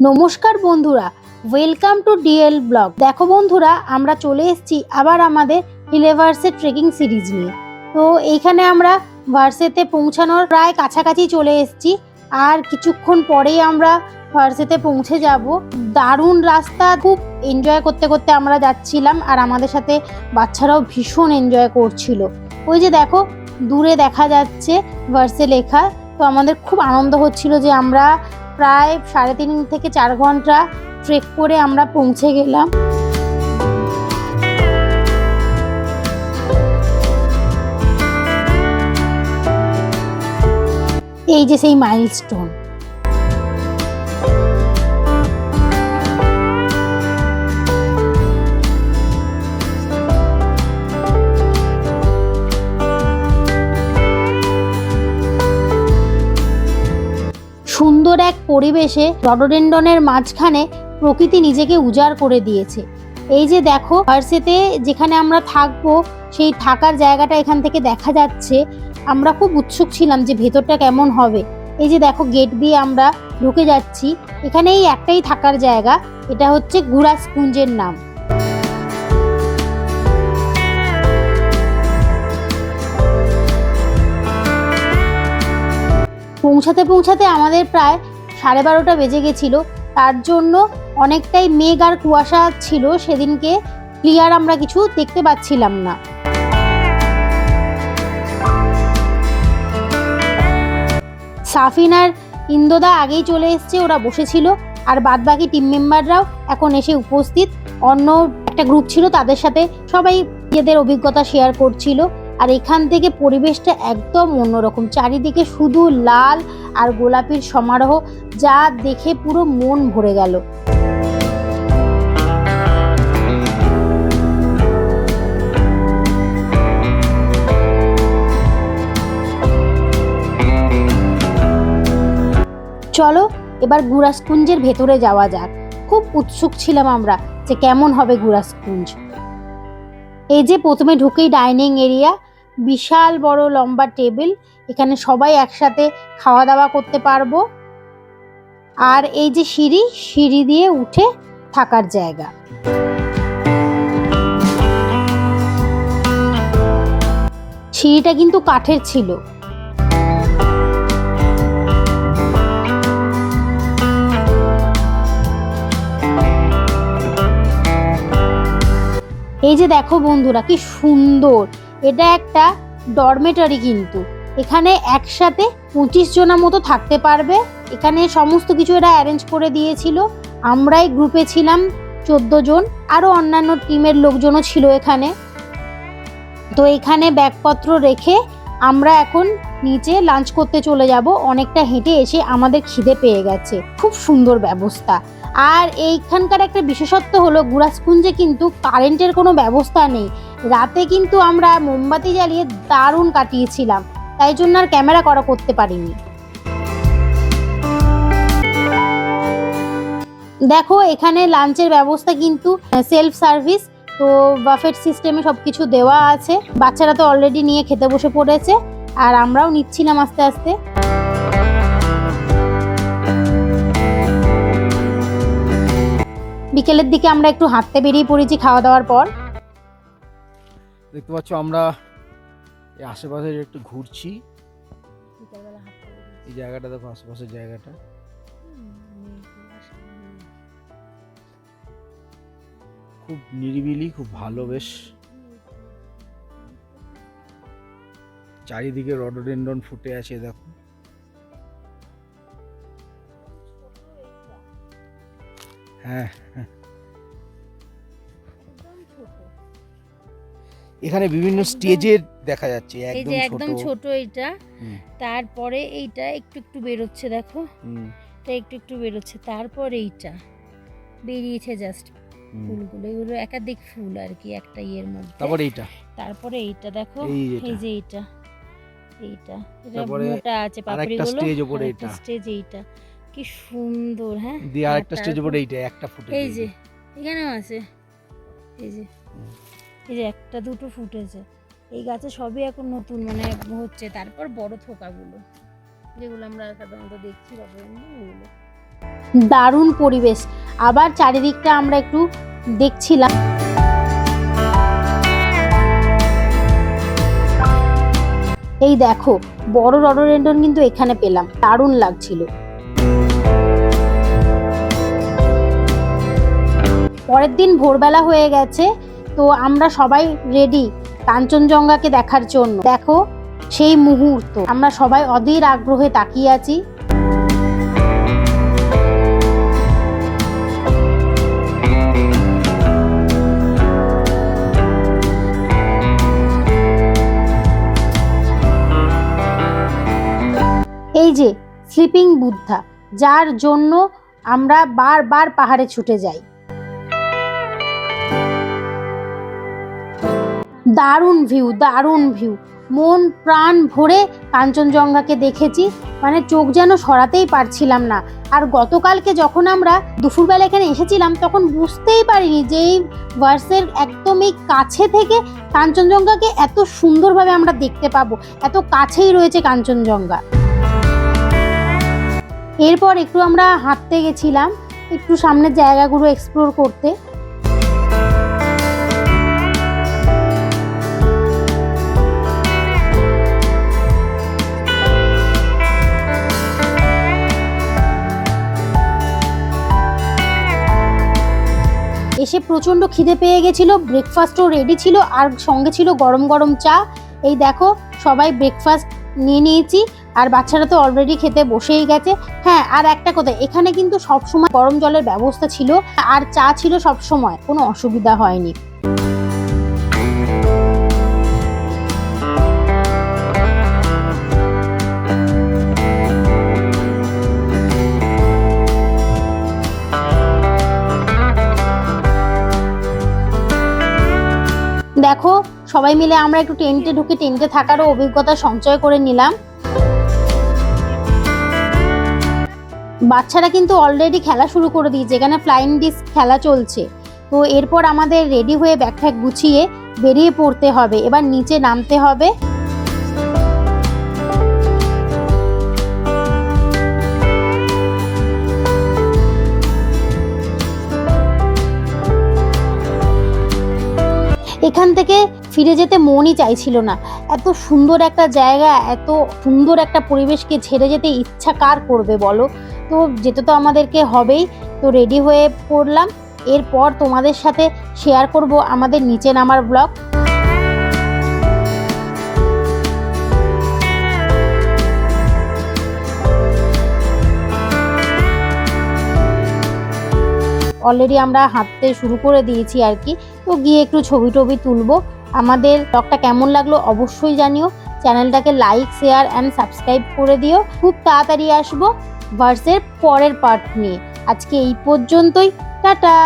নমস্কার বন্ধুরা welcome to DL blog দেখো বন্ধুরা, আমরা চলে এসেছি আবার আমাদের হিলেভার্সের ট্রেকিং সিরিজ নিয়ে। তো এইখানে আমরা ভার্সেতে পৌঁছানোর প্রায় কাছাকাছি চলে এসেছি। আর কিছুক্ষণ পরেই আমরা ভার্সেতে পৌঁছে যাব। দারুণ রাস্তা, খুব এনজয় করতে করতে আমরা যাচ্ছিলাম। আর আমাদের সাথে বাচ্চারাও ভীষণ এনজয় করছিল। ওই যে দেখো, দূরে দেখা যাচ্ছে ভার্সে লেখা। তো আমাদের খুব আনন্দ হচ্ছিল যে আমরা প্রায় সাড়ে তিন থেকে চার ঘণ্টা ট্রেক করে আমরা পৌঁছে গেলাম। এই যে সেই মাইলস্টোন পরিবেশে রডোডেন্ডনের মাঝখানে প্রকৃতি নিজেকে উজাড় করে দিয়েছে। এই যে দেখো হার্সেতে যেখানে আমরা থাকব, সেই থাকার জায়গাটা এখান থেকে দেখা যাচ্ছে। আমরা খুব উৎসুক ছিলাম যে ভেতরটা কেমন হবে। এই যে দেখো, গেট দিয়ে আমরা ঢুকে যাচ্ছি। এখানে এই একটাই থাকার জায়গা, এটা হচ্ছে গুরাস কুঞ্জের নাম। পৌঁছাতে পৌঁছাতে আমাদের প্রায় সাড়ে বারোটা বেজে গেছিল। তার জন্য অনেকটাই মেঘ আর কুয়াশা ছিল, সেদিনকে ক্লিয়ার আমরা কিছু দেখতে পাচ্ছিলাম না। সাফিন আর ইন্দোদা আগেই চলে এসছে, ওরা বসেছিল, আর বাদবাকি টিম মেম্বাররাও এখন এসে উপস্থিত। অন্য একটা গ্রুপ ছিল, তাদের সাথে সবাই নিজেদের অভিজ্ঞতা শেয়ার করছিল, আর এখান থেকে পরিবেশটা একদম অন্যরকম। চারিদিকে শুধু লাল আর গোলাপির সমারোহ যা দেখে পুরো মন ভরে গেল। চলো, এবার গুরাসকুঞ্জের ভেতরে যাওয়া যাক। খুব উৎসুক ছিলাম আমরা যে কেমন হবে গুরাসকুঞ্জ। এই যে প্রথমে ঢুকেই ডাইনিং এরিয়া, বিশাল বড় লম্বা টেবিল, এখানে সবাই একসাথে খাওয়া দাওয়া করতে পারব। আর এই যে সিঁড়ি সিঁড়ি দিয়ে উঠে থাকার জায়গা। সিঁড়িটা কিন্তু কাঠের ছিল। এই যে দেখো বন্ধুরা, কি সুন্দর। এটা একটা ডরমেটারি কিন্তু। এখানে একসাথে পঁচিশ জনের মতো থাকতে পারবে। এখানে সমস্ত কিছু এরা অ্যারেঞ্জ করে দিয়েছিল। আমরাই গ্রুপে ছিলাম চোদ্দ জন আরও অন্যান্য টিমের লোকজনও ছিল এখানে। তো এখানে ব্যাগপত্র রেখে আমরা এখন নিচে লাঞ্চ করতে চলে যাব। অনেকটা হেঁটে এসে আমাদের খিদে পেয়ে গেছে। খুব সুন্দর ব্যবস্থা। আর এইখানকার একটা বিশেষত্ব হলো গুরাসকুঞ্জে কিন্তু কারেন্টের কোনো ব্যবস্থা নেই। রাতে কিন্তু আমরা মোমবাতি জ্বালিয়ে দারুণ কাটিয়েছিলাম। তাই জন্য আর ক্যামেরা করা করতে পারিনি। দেখো এখানে লাঞ্চের ব্যবস্থা কিন্তু সেলফ সার্ভিস তো বাফেট সিস্টেমে সব কিছু দেওয়া আছে। বাচ্চারা তো অলরেডি নিয়ে খেতে বসে পড়েছে আর আমরাও নিচ্ছিলাম আস্তে আস্তে। বিকেলের দিকে আমরা একটু হাঁটতে বেরিয়ে পড়েছি খাওয়া দাওয়ার পর। দেখতে পাচ্ছ আমরা আশেপাশে একটু ঘুরছি। এই জায়গাটা দেখো আশেপাশের জায়গাটা। খুব নিরিবিলি খুব ভালো বেশ। চারিদিকে রডোডেন্ডন ফুটে আছে দেখো। হ্যাঁ হ্যাঁ। এখানে বিভিন্ন স্টেজের দেখা যাচ্ছে এই একদম যে ছোট। একদম ছোট এইটা তারপরে এইটা একটু একটু বেরোচ্ছে দেখো। হুম, এটা একটু একটু বেরোচ্ছে তারপর এইটা। বেরিয়েছে জাস্ট। ফুলগুলো এগুলো একাধিক ফুল আর কি একটা ইয়ের মধ্যে। তারপর এইটা? তারপরে এইটা দেখো এই যে এইটা। এইটা এটা মোটা আছে পাপড়িগুলো stage ওপরে আরেকটা এইটা। স্টেজ এইটা। কি সুন্দর হ্যাঁ? দিয়ে আরেকটা স্টেজ উপরে এইটা একটা ফুটে এই যে এখানেও আছে। এই যে এই যে একটা দুটো ফুটেছে। এই গাছে সবই এখন নতুন মানে হচ্ছে। তারপর বড় থোকাগুলো যেগুলো আমরা সাধারণত দেখছি বা ওগুলো দারুণ পরিবেশ। আবার চারিদিকটা আমরা একটু দেখছিলাম। এই দেখো, বড় রডোরেন্ডন কিন্তু এখানে পেলাম। দারুণ লাগছিল। পরের দিন ভোরবেলা হয়ে গেছে, তো আমরা সবাই রেডি কাঞ্চনজঙ্ঘাকে দেখার জন্য। দেখো, সেই মুহূর্ত। আমরা সবাই অধীর আগ্রহে তাকিয়ে আছি। বুদ্ধা, যার জন্য আমরা বারবার পাহাড়ে ছুটে যাই। দারুণ ভিউ দারুণ ভিউ মন প্রাণ ভরে কাঞ্চনজঙ্ঘাকে দেখেছি মানে চোখ যেন সরাতেই পারছিলাম না। আর গতকালকে যখন আমরা দুপুরবেলা এখানে এসেছিলাম, তখন বুঝতেই পারিনি যে এই ভার্সের একদমই কাছে থেকে কাঞ্চনজঙ্ঘাকে এত সুন্দরভাবে আমরা দেখতে পাবো। এত কাছেই রয়েছে কাঞ্চনজঙ্ঘা। এরপর একটু আমরা হাঁটতে গেছিলাম, একটু সামনের জায়গাগুলো এক্সপ্লোর করতে। এসে প্রচণ্ড খিদে পেয়ে গেছিল ব্রেকফাস্টও রেডি ছিল, আর সঙ্গে ছিল গরম গরম চা। এই দেখো, সবাই ব্রেকফাস্ট নিয়ে নিয়েছি। আর বাচ্চারা তো অলরেডি খেতে বসেই গেছে। হ্যাঁ আর একটা কথা, এখানে কিন্তু সবসময় গরম জলের ব্যবস্থা ছিল, আর চা ছিল সব সময় কোনো অসুবিধা হয়নি। দেখো, সবাই মিলে আমরা একটু টেন্টে ঢুকে টেন্টে থাকারও অভিজ্ঞতা সঞ্চয় করে নিলাম। বাচ্চারা কিন্তু অলরেডি খেলা শুরু করে দিয়েছে এখানে ফ্লাইং ডিস্ক খেলা চলছে। তো এরপর আমাদের রেডি হয়ে ব্যাগ ফ্যাগ গুছিয়ে বেরিয়ে পড়তে হবে। এবার নিচে নামতে হবে। এখান থেকে ফিরে যেতে মনই চাইছিল না। এত সুন্দর একটা জায়গা, এত সুন্দর একটা পরিবেশকে ছেড়ে যেতে ইচ্ছা কার করবে বলো? তো যেতে তো আমাদেরকে হবেই। তো রেডি হয়ে পড়লাম। এরপর তোমাদের সাথে শেয়ার করব আমাদের নিচে নামার ব্লগ অলরেডি আমরা হাঁটতে শুরু করে দিয়েছি আর কি। তো গিয়ে একটু ছবি টবি তুলবো। আমাদের ব্লগটা কেমন লাগল অবশ্যই জানিও। চ্যানেলটাকে লাইক শেয়ার অ্যান্ড সাবস্ক্রাইব করে দিও। খুব তাড়াতাড়ি আসব। ভার্সের পরের পার্ট নিয়ে। আজকে এই পর্যন্তই টাটা!